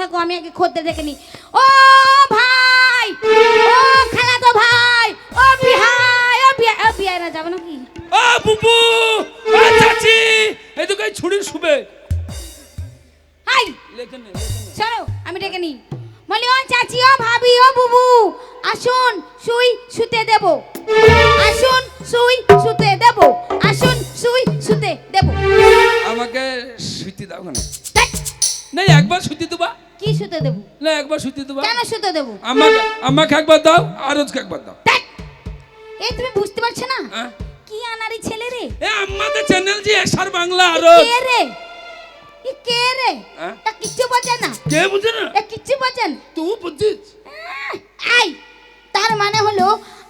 থাকো আমি আগে খদ্দের দেখে নি ও ভাই ও খালা তো ভাই ও বিহাই ও বিহাই ও বিহাই না যাবে নাকি? ও বুবু ও চাচি এদিকে এই ছুরির শুবে। হাই লেখে নে, চলো আমি ডেকে নি বলি ও চাচি ও ভাবি ও বুবু আসুন শুই শুতে দেব। আসুন শুই শুতে দেব। আসুন শুই শুতে দেব। আমাকে সুতি দাও না না একবার সুতি দেবা। কি শুতে দেব? না একবার সুতি দেবা। কেন শুতে দেব? আমাকে আমাকে একবার দাও আর ওকে একবার দাও। এই তুমি বুঝতে পারছ না? হ্যাঁ? কি আনারি ছেলে রে? এ আমাদের চ্যানেল যে এসআর বাংলা আরও কে রে? ই কে রে? হ্যাঁ? তা কিচ্ছু বোঝে না। কে বুঝে না? এ কিচ্ছু বোঝে না। তুই বুঝছিস আহ, এই তার মানে হলো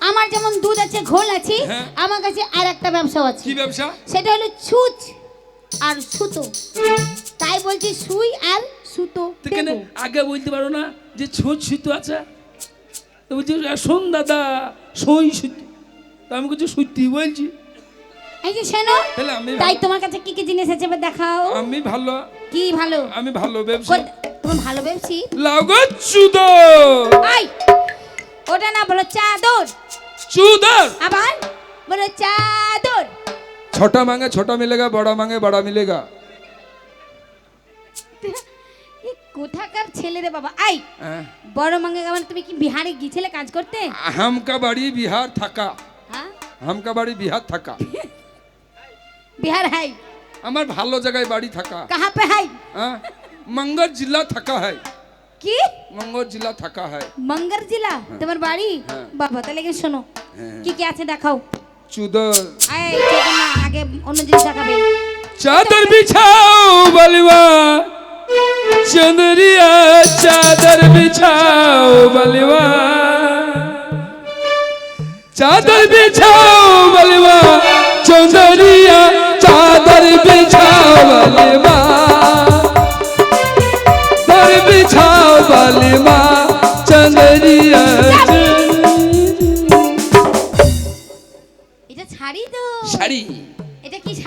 আমার যেমন দুধ আছে ঘোল আছে হ্যাঁ। আমার কাছে আর একটা ব্যবসা আছে। কি ব্যবসা? সেটা হলো ছুঁচ আর সুতো। তাই বলছি সুই আর সুতো কেন আগে বলতে পারো না যে ছোট সুতো আছে তো বলছি শোন দাদা সই সুতো। তো আমি কিছু সত্যি বলছি। এই যে শোনো তাই তোমার কাছে কি কি জিনিস আছে এবার দেখাও। আমি ভালো কি ভালো? আমি ভালো ব্যবসা। তুমি ভালো ব্যবসি? লাগো চুদর আই ওটা না বলো চাদর। চুদর আবার বলো চাদর। ছোটা মাঙ্গে ছোটা মিলেগা বড় মাঙ্গে বড়া মিলেগা। কোথাকার ছেলে রে বাবা? আই হ্যাঁ। বড় মাঙ্গে গাওয়ান তুমি কি বিহারে গিয়েছিলে কাজ করতে? হামকা বাড়ি বিহার থাকা। হ্যাঁ? হামকা বাড়ি বিহার থাকা। বিহার হাই। আমার ভালো জায়গায় বাড়ি থাকা। কাহা পে হাই? হ্যাঁ? মঙ্গর জেলা থাকা হাই। কি? মঙ্গর জেলা থাকা হাই। মঙ্গর জেলা? তোমার বাড়ি? বাবা তাহলে কি শোনো। কি কি আছে দেখাও। চুদর। আগে অন্য জিনিস দেখাবে। চাদর বিছাও বলিবা চন্দ্রিয়া চাদর বিছাও বলবা চাদর বিছাও বলবা চন্দ্রিয়া চাদর বিছাও বলবা চাদর বিছাও বলবা চন্দ্রিয়া এটা শাড়ি তো। শাড়ি কি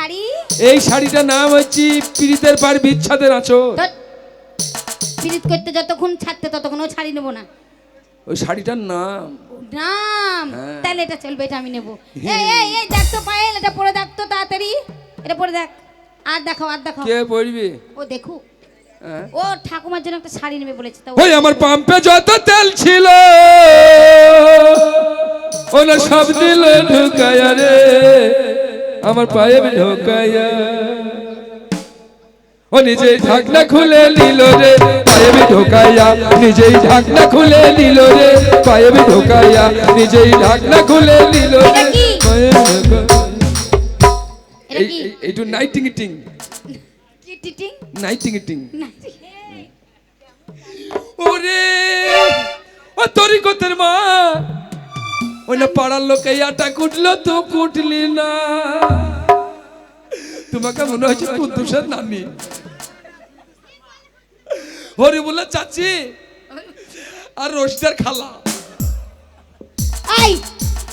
শাড়ি? এই শাড়িটার নাম হচ্ছে পীড়িতের পার বিচ্ছাদের আছো। পিরিত করতে যতক্ষণ ছাড়তে ততক্ষণ ও শাড়ি নেব না। ওই শাড়িটার নাম। নাম? হ্যাঁ। তাহলে এটা চলবে এটা আমি নেব। এই এই এই দেখ তো পায়েল এটা পরে দেখ তো তাড়াতাড়ি। এটা পরে দেখ। আর দেখাও আর দেখাও। কে পড়বি ও দেখু হ্যাঁ? ও ঠাকুমার জন্য একটা শাড়ি নেবে বলেছে তা ও- ওই আমার পাম্পে যত তেল ছিল ওনা সব দিল ঢুকায়া রে। আমার পায়ে ঢুকায়া ও নিজেই ঢাকনা খুলে নিল রে পায়ে ঢোকাইয়া। নিজেই ঢাকনা খুলে নিল রে পায়ে ঢোকাইয়া। নিজেই ঢাকনা খুলে নিল রে ঢোকাইয়া। এইটু নাইটিং ইটিং কি নাইটিং ইটিং না ওরে ও তরিকতের মা। ওই না পাড়ার লোক এই আটা কুটলো তো কুটলি না। তোমাকে মনে হয়েছে কুদ্দুসের নানি। হরি বলে চাচি আর রোস্টার খালা। এই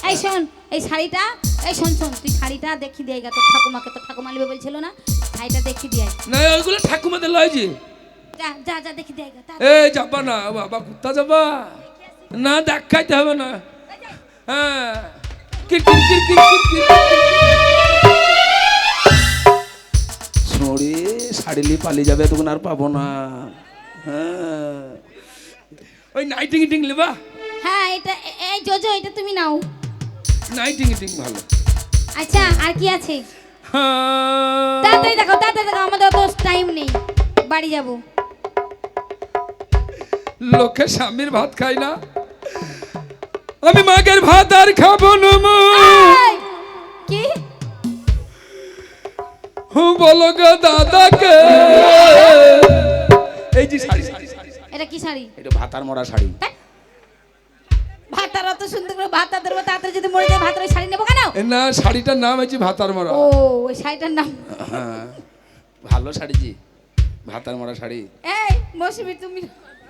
এই শোন এই শাড়িটা এই শোন শোন তুই শাড়িটা দেখি দিয়ে গা তোর ঠাকুমাকে তো ঠাকুমা নেবে বলছিল না শাড়িটা দেখি দিয়ে। না ওইগুলো ঠাকুমাদের লয় যে। যা যা দেখি দিয়ে গা এ যাবা না বাবা কুত্তা যাবা? না দেখাইতে হবে না। হ্যাঁ সরে শাড়িলি পালিয়ে যাবে তখন আর পাবো না। হ্যাঁ। ওই নাইটিং ইটিং লিবা হ্যাঁ এটা এই জোজো এটা তুমি নাও। নাইটিং ইটিং ভালো। আচ্ছা আর কি আছে? হ্যাঁ। তাড়াতাড়ি দেখো তাড়াতাড়ি দেখো আমাদের তো টাইম নেই। বাড়ি যাব। লোকে স্বামীর ভাত খাই না। আমি মাগের ভাত আর খাব না মা। কি? হুঁ, বলো গো দাদাকে। এই যে শাড়ি। এটা কি শাড়ি? এটা ভাতার মরা শাড়ি। ভাতার অত সুন্দর করে ভাতা দেবো তাড়াতাড়ি যদি মরে যায় ভাতার শাড়ি নেব কেন? না শাড়িটার নাম হচ্ছে ভাতার মরা। ও ওই শাড়িটার নাম। হ্যাঁ ভালো শাড়ি জি ভাতার মরা শাড়ি। এই মৌসুমি তুমি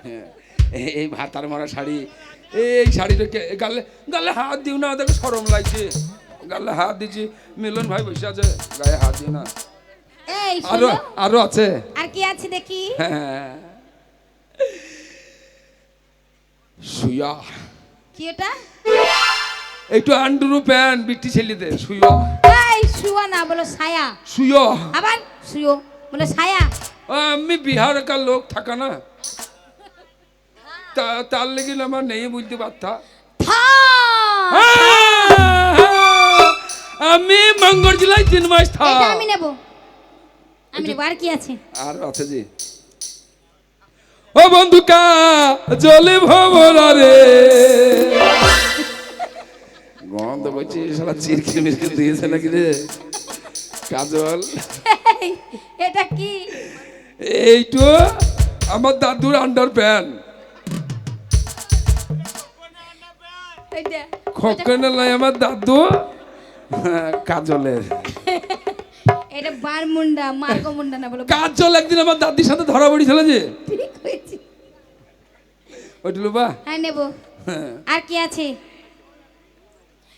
হ্যাঁ, এই- ভাতার মরা শাড়ি। এই শাড়িটা গালে গালে হাত দিও না দেখো সরম লাগছে। গালে হাত দিচ্ছি মিলন ভাই বসে আছে গায়ে হাত দিও না। আরও আরও আছে। আর কি আছে দেখি? হ্যাঁ। শুয়া। কি ওটা? একটু আন্ডুরু প্যান্ট বিটি ছেলেদের শুয়া। এই শুয়া না বলো ছায়া। শুয়া। আবার শুয়ো বলো ছায়া। আমি বিহারকার লোক থাকা না। তা তার লেগে আমার নেই বুঝতে পারতা। থা! আমি মঙ্গল জেলায় তিন মাস থাক আমি নেব। আমি নেব। আর কি আছে? আর আছে যে। ও বন্ধু কা জলে ভবরা রে। গন্ধ করছি সারা চিরকি মিরকি দিয়েছে নাকি রে? কাজল। এটা কি? এইটো আমার দাদুর আন্ডার প্যান্ট এটা লাই আমার দাদু। হ্যাঁ, কাজলের। এটা বার মুন্ডা মার্গ মুন্ডা না বলো। কাজল একদিন আমার দাদির সাথে ধরা পড়েছিল যে। ঠিক হয়েছে। ওইটুলু বা হ্যাঁ নেব। আর কি আছে?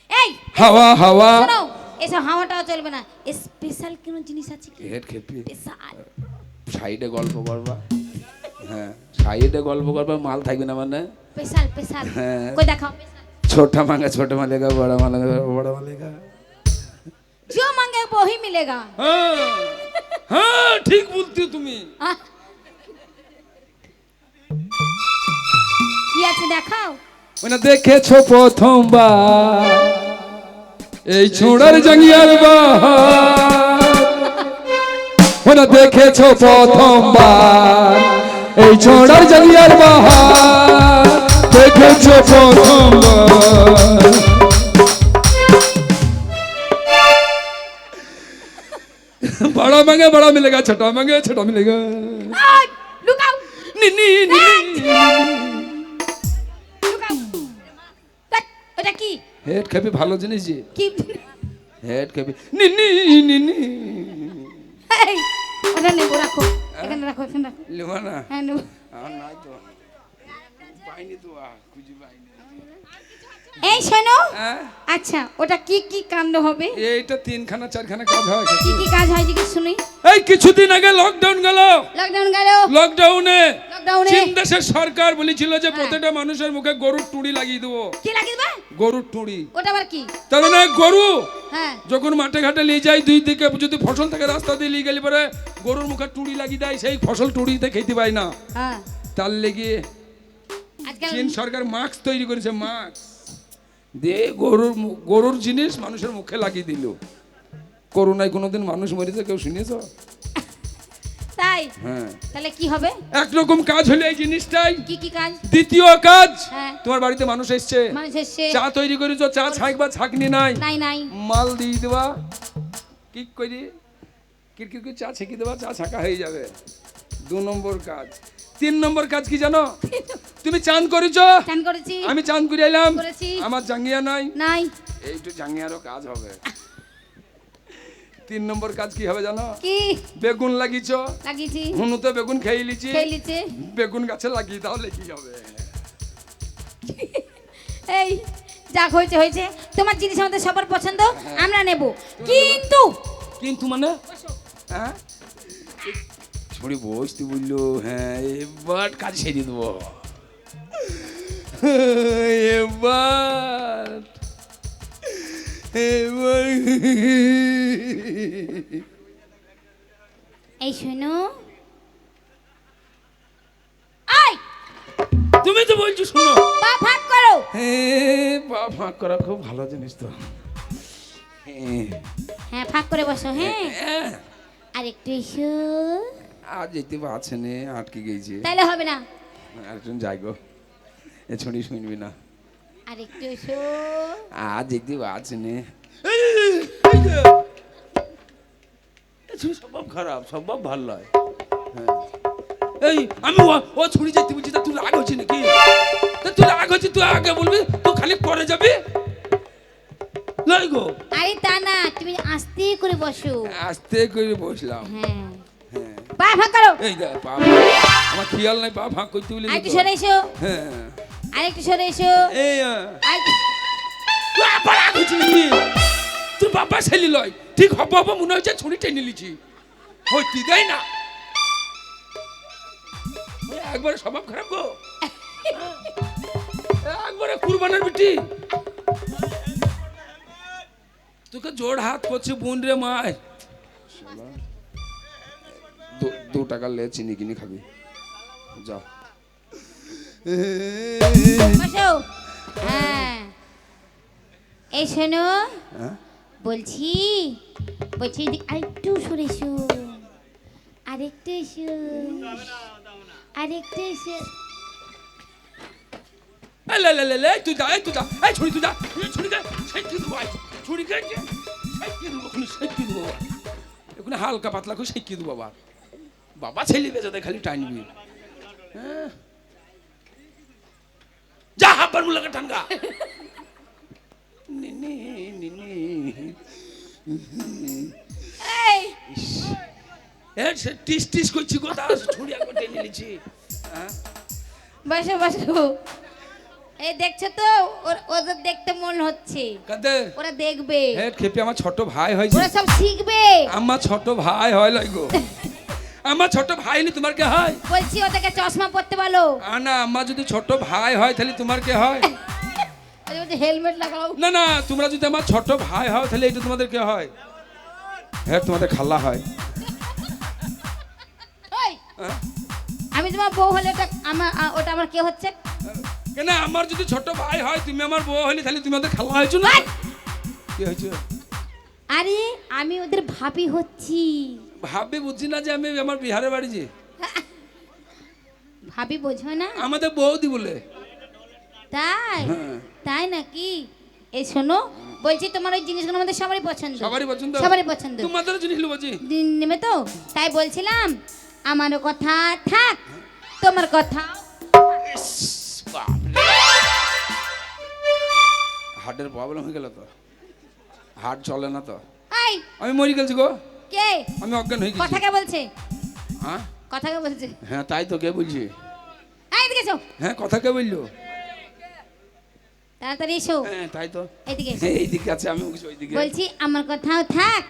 এই হাওয়া হাওয়া। শোনো এসব হাওয়াটাও চলবে না। স্পেশাল কোনো জিনিস আছে কি? হেড খেপি। স্পেশাল। সাইডে গল্প করবা। হ্যাঁ সাইডে গল্প করবা মাল থাকবে না মানে। Special special. হ্যাঁ। কই দেখাও। ছোটা মাঙ্গা ছোটা মালেগা বড়া মালেগা বড়া মালেগা जो मांगे वही मिलेगा হ্যাঁ হ্যাঁ ঠিক বলতে তুমি আহ। কি আছে দেখাও মানে দেখেছো প্রথমবার এই ছোড়ার জাঙ্গিয়ার বাহার মানে দেখেছো প্রথমবার এই ছোড়ার জাঙ্গিয়ার বাহার দেখেছো প্রথমবার बड़ा मांगे बड़ा मिलेगा छोटा मांगे छोटा मिलेगा আয়, লুকাও নি নি নি লুকাও দেখ, ওটা কি হেড খাবি ভালো জিনিস যে কি হেড খাবি নি নি নি নি এই, ওটা নেবো রাখো এখানে রাখো এখানে রাখো লিবা না হ্যাঁ নেবো আমার নাই তো পাইনি তো খুঁজি পাইনি। এই শোনো। হ্যাঁ? আচ্ছা ওটা কি কি কাণ্ড হবে? এইটা তিনখানা চারখানা কাজ হয় কি কি কাজ হয় জিজ্ঞেস শুনি। এই কিছুদিন আগে লকডাউন গেল। লকডাউন গেল। লকডাউনে লকডাউনে চীন দেশের সরকার বলেছিল যে হ্যাঁ। প্রত্যেকটা মানুষের মুখে গরুর টুড়ি লাগিয়ে দেবো। কি লাগিয়ে দেবে? গরুর টুড়ি। ওটা আবার কি? তার মানে গরু। হ্যাঁ। যখন মাঠে ঘাটে নিয়ে যায় দুই দিকে যদি ফসল থাকে রাস্তা দিয়ে নিয়ে গেলে পরে গরুর মুখে টুড়ি লাগিয়ে দেয় সেই ফসল টুড়িতে খেতে পায় না। হ্যাঁ। তার লেগে চীন সরকার মাস্ক তৈরি করেছে মাস্ক। দিয়ে গরুর গরুর জিনিস মানুষের মুখে লাগিয়ে দিল। করোনায় কোনোদিন মানুষ মরেছে কেউ শুনেছ? তাই? হ্যাঁ। তাহলে কি হবে? একরকম কাজ হলে এই জিনিসটাই। কি কি কাজ? দ্বিতীয় কাজ হ্যাঁ। তোমার বাড়িতে মানুষ এসছে। মানুষ এসছে। চা তৈরি করেছ চা ছাঁক বা ছাঁকনি নাই। নাই নাই। মাল দিয়ে দেবা। কি করি? কিরকির করে চা ছেঁকে দেবা চা ছাঁকা হয়ে যাবে। দু নম্বর কাজ। তিন নম্বর কাজ কি জানো? তুমি চান করেছ? চান করেছি। আমি চান করে এলাম। করেছি। আমার জাঙ্গিয়া নাই। নাই। এইটু জাঙ্গিয়ারও কাজ হবে। তিন নম্বর কাজ কি হবে জানো? কি? বেগুন লাগিয়েছ? লাগিয়েছি। হুনুতে বেগুন খেয়ে লিছি খেয়ে লিচে। বেগুন গাছে লাগিয়ে তাহলে কি হবে। এই যাক হয়েছে হয়েছে। তোমার জিনিস আমাদের সবার পছন্দ হ্যাঁ। আমরা নেব। কিন্তু কিন্তু মানে? হ্যাঁ? ছড়ি বসতে বলল হ্যাঁ এবার কাজ সেরে দেবো। এবার এবার এই শোনো। তুমি তো বলছো শোনো। পা ফাঁক করো। হ্যাঁ পা ফাঁক করা খুব ভালো জিনিস তো। হ্যাঁ হ্যাঁ ফাঁক করে বসো হ্যাঁ। হ্যাঁ। আর একটু এসো। আর যেতে পারছে না আটকে গেছে। তাহলে হবে না। একজন যাই গো। এ ছড়ি শুনবি না। আর একটু এসো। আর যেতে পারছে না। স্বভাব খারাপ স্বভাব ভালো নয়। হ্যাঁ। এই আমি ও- ছুরি যেতে বলছি তা তুই রাগ হচ্ছে নাকি? তা তুই রাগ হচ্ছে তুই আগে বলবি তুই খালি পরে যাবি? নাই গো। আরে তা না তুমি আস্তে করে বসো। আস্তে করে বসলাম। হ্যাঁ। হ্যাঁ। পা ফাঁক করো। এই দেখ পা আমার খেয়াল নাই পা ফাঁক করতে বলে আর একটু সরে এসো। হ্যাঁ। আর একটু সরে এসো। এই আহ। আর তুই বাবা ছেলে লয়। ঠিক হব হব মনে হচ্ছে ছুরি টেনে লিছি হইতে দেয় না। একবার স্বভাব খারাপ গো। একবারে কুরবানের বিটি। তোকে জোড় হাত করছে বোন রে মায়। দু- টাকা লে চিনি কিনে খাবি। যা হ্যাঁ। এই শোনো হ্যাঁ? বলছি বলছি আরেকটু সরে এসো। আরেকটু এসো। আরেকটু এসো। লে লে লে লে তুই যা তুই যা এই ছুরি তুই যা ছুরি কে সেই কি দেবো ছুরি কে সেই কি দেবো সেই কি দেবো? ওখানে হালকা পাতলা করে সেই কি দেবো বাবা বাবা ছেলে বেজাতে খালি টানবি হ্যাঁ? যা হাব্বার মুলাকে টানগা টিস টিস করছি ছুরি একবার টেনে নিয়েছি। হ্যাঁ? বসো বসো। এই দেখছ তো ওর- ওদের দেখতে মন হচ্ছে। কাদে? ওরা দেখবে। হে খেপি আমার ছোট ভাই হয়েছে। ওরা সব শিখবে। আমার ছোট ভাই হয় লাগো আমার ছোট ভাই নি তোমার কে হয়? বলছি ওটাকে চশমা পরতে বলো। না আমার যদি ছোট ভাই হয় তাহলে তোমার কে হয়? হেলমেট লাগাও। না না তোমরা যদি আমার ছোট ভাই হও তাহলে এটা তোমাদের কে হয়? হ্যাঁ তোমাদের খাল্লা হয়। ওই, হ্যাঁ? আমি তোমার বউ হলে ওটা আমার ওটা আমার কে হচ্ছে? কেন আমার যদি ছোট ভাই হয় তুমি আমার বউ হলে তাহলে তুমি ওদের খাল্লা হয়েছো না? কি হয়েছে? আরে আমি ওদের ভাবি হচ্ছি। ভাববে বুঝি না যে আমি আমার বিহারে বাড়ি যে। ভাবি বোঝো না। আমাদের বৌদি বলে। তাই? হ্যাঁ। তাই নাকি? এই শোনো বলছি তোমার ওই জিনিসগুলো আমাদের সবারই পছন্দ। সবারই পছন্দ? সবারই পছন্দ। তোমাদের জিনিস বলছি। নেবে তো তাই বলছিলাম আমারও কথা থাক তোমার কথা হার্টের প্রবলেম হয়ে গেল তো। হার্ট চলে না তো। আমি মরি গেছি গো। কে? আমি অজ্ঞান হয়ে কথা কে বলছে। হ্যাঁ? কথা কে বলছে। হ্যাঁ তাই তো কে বলছি। এই এদিকে এসো। হ্যাঁ কথা কে বলল। তাড়াতাড়ি এসো। হ্যাঁ তাই তো। এইদিকে হ্যাঁ এইদিকে আছে আমি বলছি ওইদিকে বলছি আমার কথাও থাক।